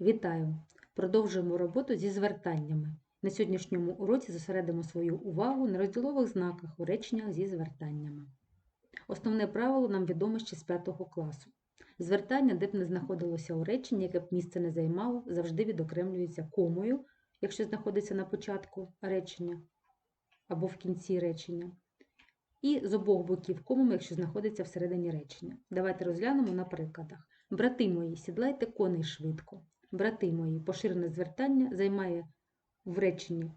Вітаю! Продовжуємо роботу зі звертаннями. На сьогоднішньому уроці зосередимо свою увагу на розділових знаках у реченнях зі звертаннями. Основне правило нам відоме ще з 5 класу. Звертання, де б не знаходилося у реченні, яке б місце не займало, завжди відокремлюється комою, якщо знаходиться на початку речення або в кінці речення. І з обох боків комами, якщо знаходиться всередині речення. Давайте розглянемо на прикладах. Брати мої, сідлайте коней швидко. Брати мої, поширене звертання займає в реченні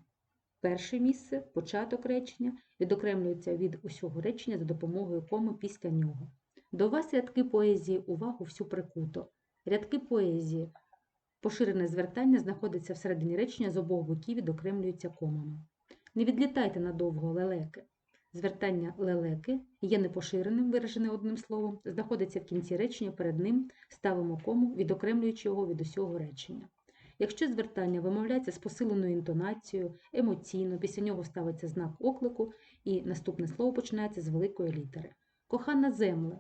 перше місце, початок речення, відокремлюється від усього речення за допомогою коми після нього. До вас рядки поезії, увагу всю прикуто. Рядки поезії. Поширене звертання знаходиться всередині речення з обох боків відокремлюється комами. Не відлітайте надовго лелеки. Звертання лелеки є непоширеним, виражене одним словом, знаходиться в кінці речення, перед ним ставимо кому, відокремлюючи його від усього речення. Якщо звертання вимовляється з посиленою інтонацією, емоційно, після нього ставиться знак оклику, і наступне слово починається з великої літери. Кохана земле.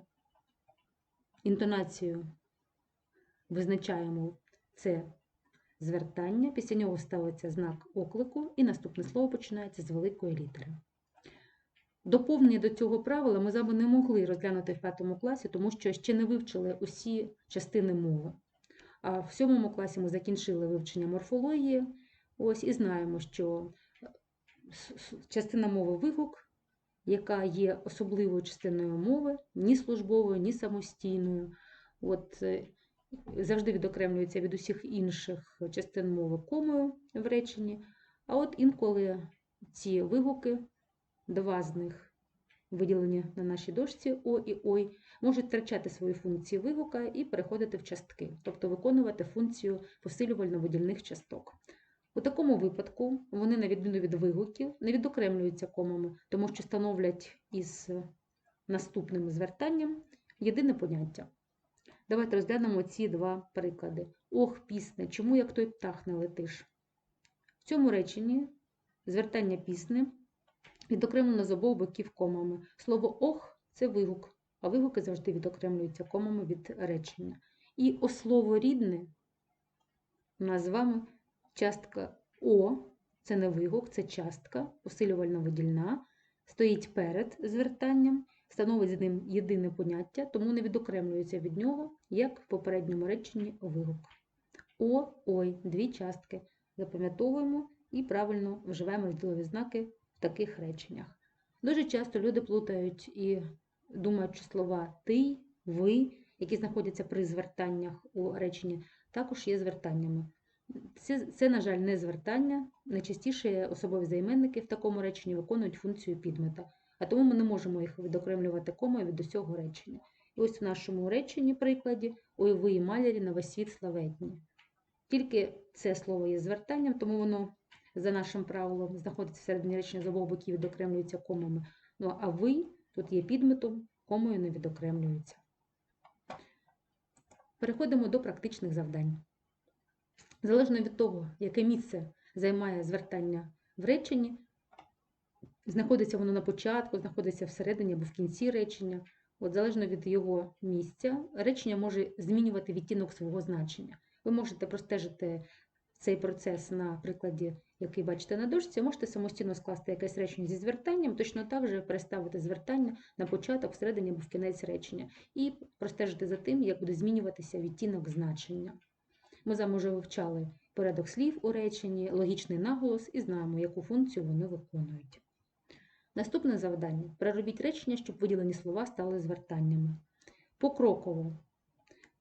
Інтонацію визначаємо це звертання, після нього ставиться знак оклику, і наступне слово починається з великої літери. Доповнення до цього правила ми з вами не могли розглянути в п'ятому класі, тому що ще не вивчили усі частини мови. А в сьомому класі ми закінчили вивчення морфології. Ось і знаємо, що частина мови вигук, яка є особливою частиною мови, ні службовою, ні самостійною. От е, завжди відокремлюється від усіх інших частин мови комою в реченні. А от інколи ці вигуки Два з них виділені на нашій дошці О і Ой, можуть втрачати свої функції вигука і переходити в частки, тобто виконувати функцію посилювально-видільних часток. У такому випадку вони, на відміну від вигуків, не відокремлюються комами, тому що становлять із наступним звертанням єдине поняття. Давайте розглянемо ці два приклади. Ох, пісне, чому як той птах не летиш? В цьому реченні звертання пісни відокремлено з обох боків комами. Слово ох це вигук, а вигуки завжди відокремлюються комами від речення. І о слово рідне у нас з вами частка О, це не вигук, це частка, посилювальна видільна, стоїть перед звертанням, становить з ним єдине поняття, тому не відокремлюється від нього, як в попередньому реченні вигук. О, ой, дві частки. Запам'ятовуємо і правильно вживаємо розділові знаки таких реченнях. Дуже часто люди плутають і думають, що слова ти, ви, які знаходяться при звертаннях у реченні, також є звертаннями. Це, це, на жаль, не звертання. Найчастіше особові займенники в такому реченні виконують функцію підмета, а тому ми не можемо їх відокремлювати комою від усього речення. І ось в нашому реченні прикладі ой ви малярі на весь світ славетні. Тільки це слово є звертанням, тому воно за нашим правилом, знаходиться всередині речення з обох боків відокремлюється комами. Ну, а ви тут є підметом, комою не відокремлюється. Переходимо до практичних завдань. Залежно від того, яке місце займає звертання в реченні, знаходиться воно на початку, знаходиться всередині або в кінці речення. От Залежно від його місця, речення може змінювати відтінок свого значення. Ви можете простежити цей процес на прикладі, який бачите на дошці, можете самостійно скласти якесь речення зі звертанням, точно так же переставити звертання на початок, всередині або в кінець речення, і простежити за тим, як буде змінюватися відтінок значення. Ми з вами вже вивчали порядок слів у реченні, логічний наголос і знаємо, яку функцію вони виконують. Наступне завдання переробіть речення, щоб виділені слова стали звертаннями. Покроково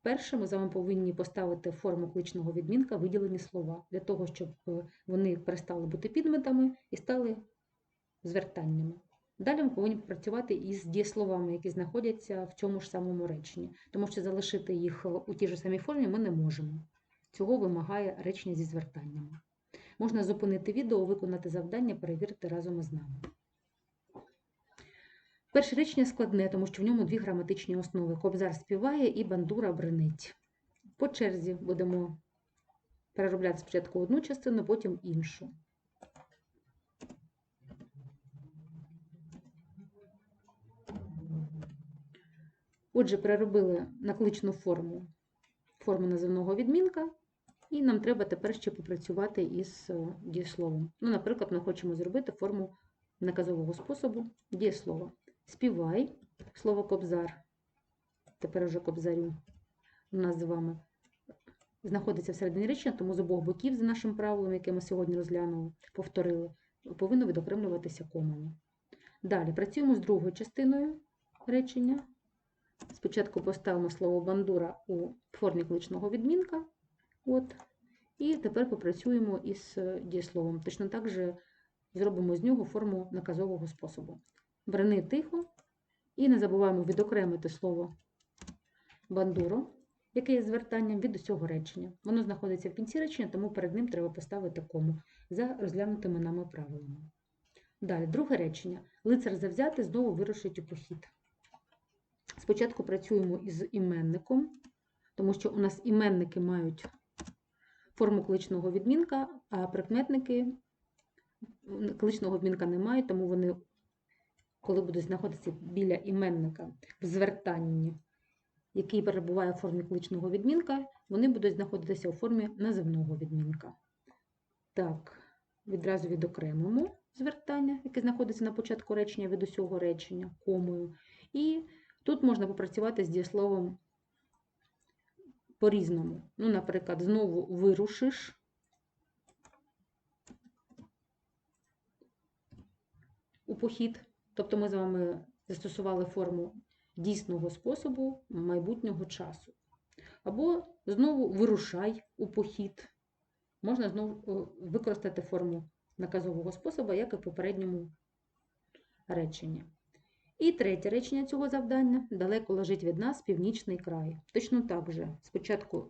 Перше, ми з вами повинні поставити форму кличного відмінка виділені слова, для того, щоб е, вони перестали бути підметами і стали звертаннями. Далі ми повинні працювати із дієсловами, які знаходяться в цьому ж самому реченні, тому що залишити їх у тій ж самій формі ми не можемо. Цього вимагає речення зі звертаннями. Можна зупинити відео, виконати завдання, перевірити разом із нами. Перше речення складне, тому що в ньому дві граматичні основи. Кобзар співає і бандура бренить. По черзі будемо переробляти спочатку одну частину, потім іншу. Отже, переробили накличну форму форму називного відмінка. І нам треба тепер ще попрацювати із е, дієсловом. Ну, наприклад, ми хочемо зробити форму наказового способу дієслова. Співай, слово кобзар. Тепер уже кобзарю. У нас з вами знаходиться всередині речення, тому з обох боків, за нашим правилом, яке ми сьогодні розглянули, повторили, повинно відокремлюватися комами. Далі працюємо з другою частиною речення. Спочатку поставимо слово бандура у формі кличного відмінка. От. І тепер попрацюємо із дієсловом. Точно так же зробимо з нього форму наказового способу. Брани тихо. І не забуваємо відокремити слово бандуро, яке є звертанням від усього речення. Воно знаходиться в кінці речення, тому перед ним треба поставити кому за розглянутими нами правилами. Далі, друге речення. Лицар завзяти знову вирушить у похід. Спочатку працюємо із іменником, тому що у нас іменники мають форму кличного відмінка, а прикметники кличного відмінка не мають, тому вони, коли будуть знаходитися біля іменника в звертанні, який перебуває в формі кличного відмінка, вони будуть знаходитися у формі називного відмінка. Так, відразу відокремимо звертання, яке знаходиться на початку речення від усього речення, комою. І тут можна попрацювати з дієсловом по-різному. Ну, наприклад, знову вирушиш. У похід. Тобто ми з вами застосували форму дійсного способу майбутнього часу. Або знову вирушай у похід. Можна знову використати форму наказового способу, як і в попередньому реченні. І третє речення цього завдання далеко лежить від нас північний край. Точно так же спочатку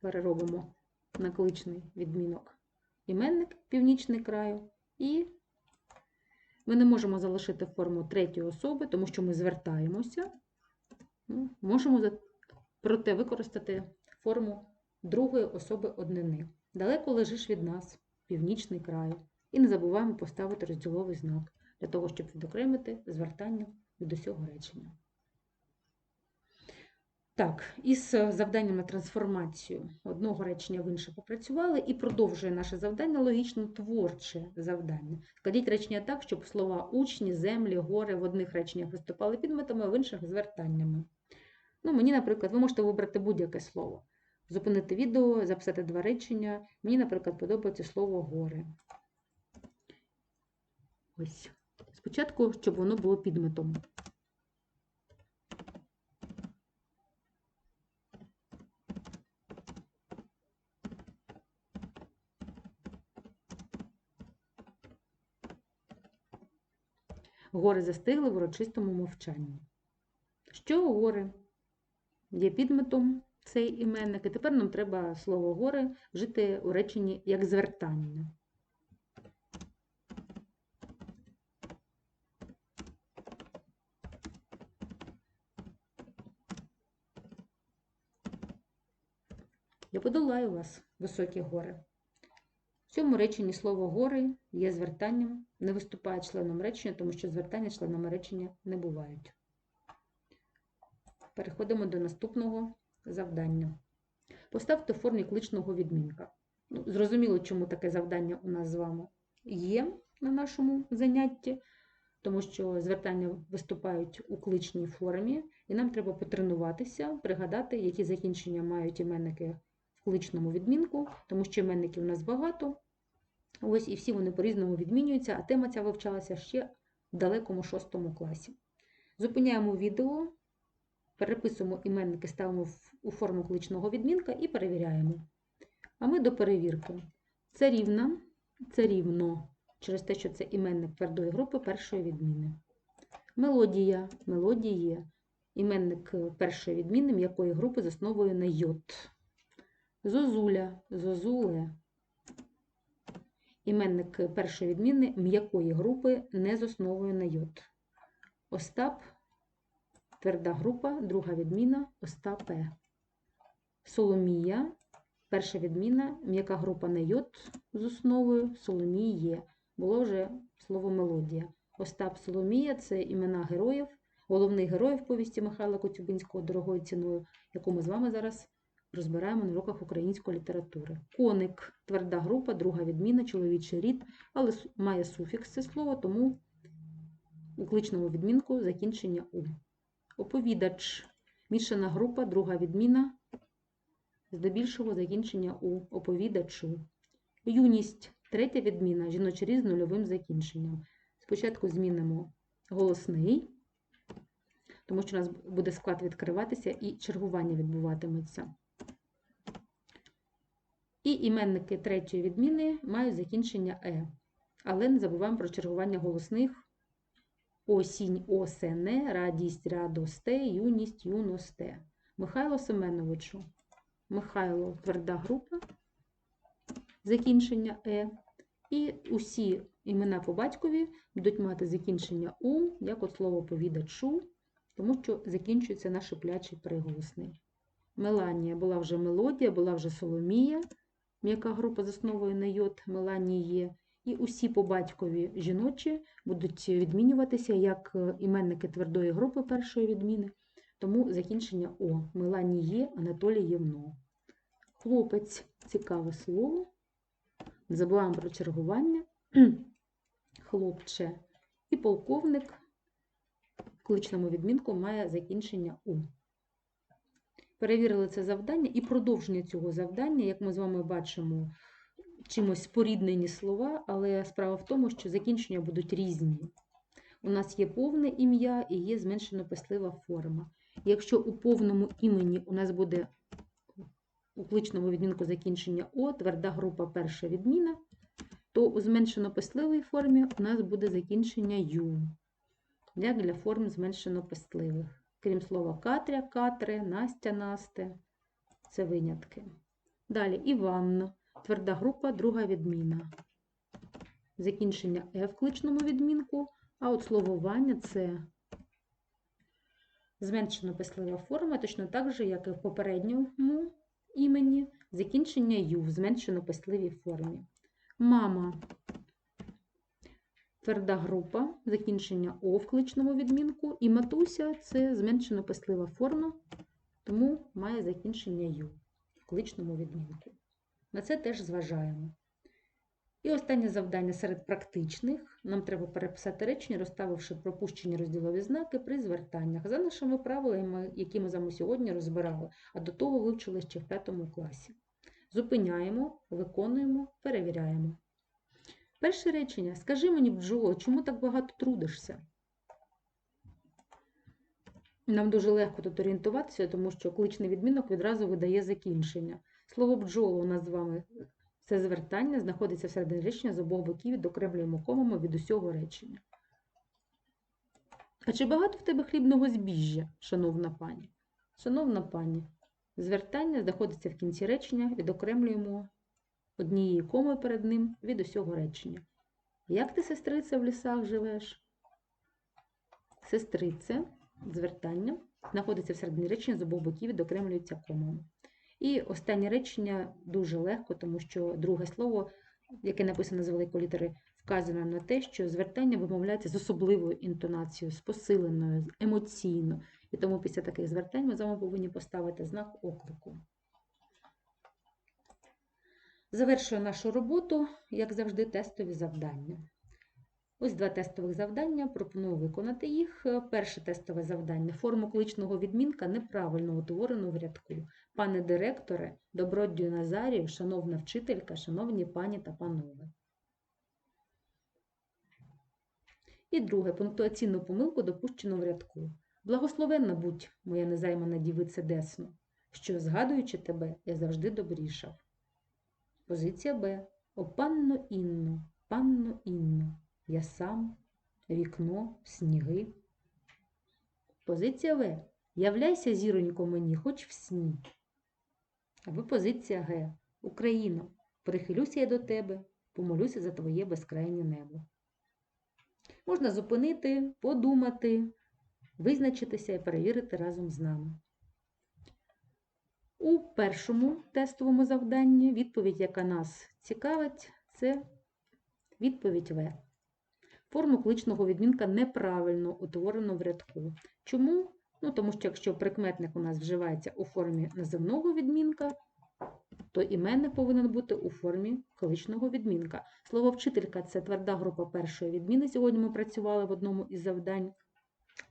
переробимо накличний відмінок іменник північний краю, і ми не можемо залишити форму третьої особи, тому що ми звертаємося. Ну, Можемо проте використати форму другої особи однини. Далеко лежиш від нас північний край. І не забуваємо поставити розділовий знак для того, щоб відокремити звертання від усього речення. Так, із завданням на трансформацію одного речення в інше попрацювали і продовжує наше завдання логічно-творче завдання. Складіть речення так, щоб слова учні, землі, гори в одних реченнях виступали підметами, а в інших звертаннями. Ну, Мені, наприклад, ви можете вибрати будь-яке слово. Зупинити відео, записати два речення. Мені, наприклад, подобається слово гори. Ось. Спочатку, щоб воно було підметом. Гори застигли в урочистому мовчанні. Що гори? Є підметом цей іменник, і тепер нам треба слово гори вжити у реченні як звертання. Я подолаю вас, високі гори. Цьому реченні слово гори є звертанням, не виступає членом речення, тому що звертання членами речення не бувають. Переходимо до наступного завдання. Поставте в формі кличного відмінка. Ну, Зрозуміло, чому таке завдання у нас з вами є на нашому занятті, тому що звертання виступають у кличній формі, і нам треба потренуватися, пригадати, які закінчення мають іменники в кличному відмінку, тому що іменників у нас багато. Ось і всі вони по-різному відмінюються, а тема ця вивчалася ще в далекому шостому класі. Зупиняємо відео, переписуємо іменники, ставимо у форму кличного відмінка і перевіряємо. А ми до перевірки. Це рівна, це рівно, через те, що це іменник твердої групи першої відміни. Мелодія, мелодіє, іменник першої відміни м'якої групи з основою на йод. Зозуля, зозуле. Іменник першої відміни м'якої групи не з основою на йод. Остап, тверда група, друга відміна Остапе. Соломія, перша відміна, м'яка група на йод з основою Соломіє. Було вже слово мелодія. Остап Соломія це імена героїв, головний герой в повісті Михайла Коцюбинського дорогою ціною, яку ми з вами зараз розбираємо на уроках української літератури. Коник тверда група, друга відміна, чоловічий рід, але має суфікс це слово, тому у кличному відмінку закінчення у. Оповідач мішана група, друга відміна, здебільшого закінчення у оповідачу. Юність третя відміна, жіночий рід з нульовим закінченням. Спочатку змінимо голосний, тому що у нас буде склад відкриватися і чергування відбуватиметься. І іменники третьої відміни мають закінчення е. Але не забуваємо про чергування голосних. Осінь, осене, радість, радосте, юність, юносте. Михайло Семеновичу. Михайло тверда група, закінчення е. І усі імена по батькові будуть мати закінчення у, як от слово повідачу, тому що закінчується наш шиплячий приголосний. Меланія була вже мелодія, була вже Соломія, м'яка група з основою на йод Меланіє. І усі по батькові жіночі будуть відмінюватися як е, іменники твердої групи першої відміни, тому закінчення О. Меланіє, Анатолій Євно. Хлопець цікаве слово. Не забуваємо про чергування. Хлопче. І полковник в кличному відмінку має закінчення У. Перевірили це завдання і продовження цього завдання, як ми з вами бачимо, чимось споріднені слова, але справа в тому, що закінчення будуть різні. У нас є повне ім'я і є зменшено пислива форма. Якщо у повному імені у нас буде у кличному відмінку закінчення О, тверда група перша відміна, то у зменшено писливій формі у нас буде закінчення Ю, як для форм зменшено писливих. Крім слова Катря, Катре, Настя, Насте. Це винятки. Далі Іван, тверда група, друга відміна. Закінчення Е в кличному відмінку, а от слово Ваня це зменшено пислива форма, точно так же, як і в попередньому імені, закінчення Ю в зменшено писливій формі. Мама. Тверда група, закінчення О в кличному відмінку, і матуся це зменшено пислива форма, тому має закінчення Ю в кличному відмінку. На це теж зважаємо. І останнє завдання серед практичних. Нам треба переписати речення, розставивши пропущені розділові знаки при звертаннях за нашими правилами, які ми з вами сьогодні розбирали, а до того вивчили ще в п'ятому класі. Зупиняємо, виконуємо, перевіряємо. Перше речення. Скажи мені, бджоло, чому так багато трудишся? Нам дуже легко тут орієнтуватися, тому що кличний відмінок відразу видає закінчення. Слово бджоло у нас з вами це звертання знаходиться всередині речення з обох боків, відокремлюємо комами від усього речення. А чи багато в тебе хлібного збіжжя, шановна пані? Шановна пані, звертання знаходиться в кінці речення, відокремлюємо однією комою перед ним від усього речення. Як ти, сестриця, в лісах живеш? Сестриця, звертання, знаходиться всередині речення з обох боків, відокремлюється комами. І останнє речення дуже легко, тому що друге слово, яке написано з великої літери, вказано на те, що звертання вимовляється з особливою інтонацією, з посиленою, емоційно. І тому після таких звертань ми з вами повинні поставити знак оклику. Завершую нашу роботу, як завжди, тестові завдання. Ось два тестових завдання. Пропоную виконати їх. Перше тестове завдання. Форму кличного відмінка неправильно утворено в рядку. Пане директоре, добродію Назарію, шановна вчителька, шановні пані та панове. І друге. Пунктуаційну помилку допущено в рядку. Благословенна будь, моя незаймана дівице десно, що, згадуючи тебе, я завжди добрішав. Позиція Б. О панно Інно, панно Інно, я сам, вікно, сніги. Позиція В. Являйся, зіронько, мені, хоч в сні. Або позиція Г. Україно, прихилюся я до тебе, помолюся за твоє безкрайнє небо. Можна зупинити, подумати, визначитися і перевірити разом з нами. У першому тестовому завданні відповідь, яка нас цікавить, це відповідь В. Форму кличного відмінка неправильно утворено в рядку. Чому Ну, тому що якщо прикметник у нас вживається у формі називного відмінка, то іменник повинен бути у формі количного відмінка. Слово вчителька це тверда група першої відміни. Сьогодні ми працювали в одному із завдань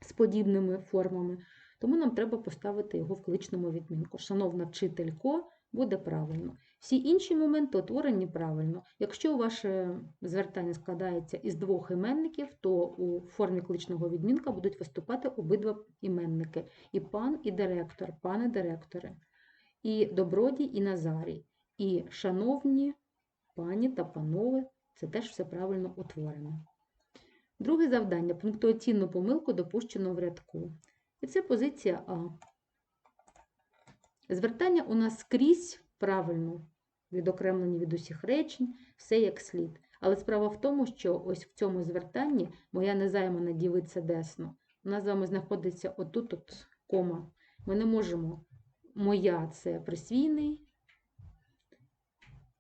з подібними формами, тому нам треба поставити його в кличному відмінку. Шановна вчителько буде правильно. Всі інші моменти утворені правильно. Якщо ваше звертання складається із двох іменників, то у формі кличного відмінка будуть виступати обидва іменники: і пан, і директор, пане директоре, і добродій, і Назарій, і шановні пані та панове, це теж все правильно утворено. Друге завдання пунктуаційну помилку допущено в рядку. І це позиція А. Звертання у нас скрізь правильно, відокремлені від усіх речень, все як слід. Але справа в тому, що ось в цьому звертанні моя незаймана дівиця десно. У нас з вами знаходиться отут от кома. Ми не можемо. Моя це присвійний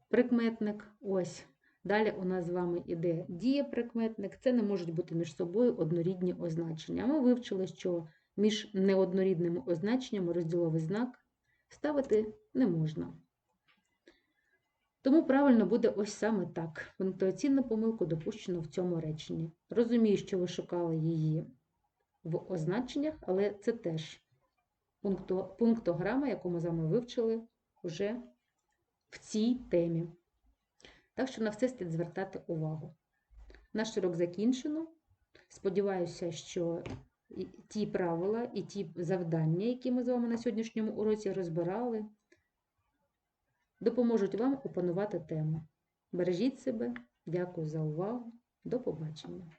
прикметник. Ось. Далі у нас з вами іде дієприкметник. Це не можуть бути між собою однорідні означення. Ми вивчили, що між неоднорідними означеннями розділовий знак ставити не можна. Тому правильно буде ось саме так. Пунктуаційну помилку допущено в цьому реченні. Розумію, що ви шукали її в означеннях, але це теж пунктограма, яку ми з вами вивчили вже в цій темі. Так що на все слід звертати увагу. Наш урок закінчено. Сподіваюся, що ті правила і ті завдання, які ми з вами на сьогоднішньому уроці розбирали, допоможуть вам опанувати тему. Бережіть себе, дякую за увагу. До побачення.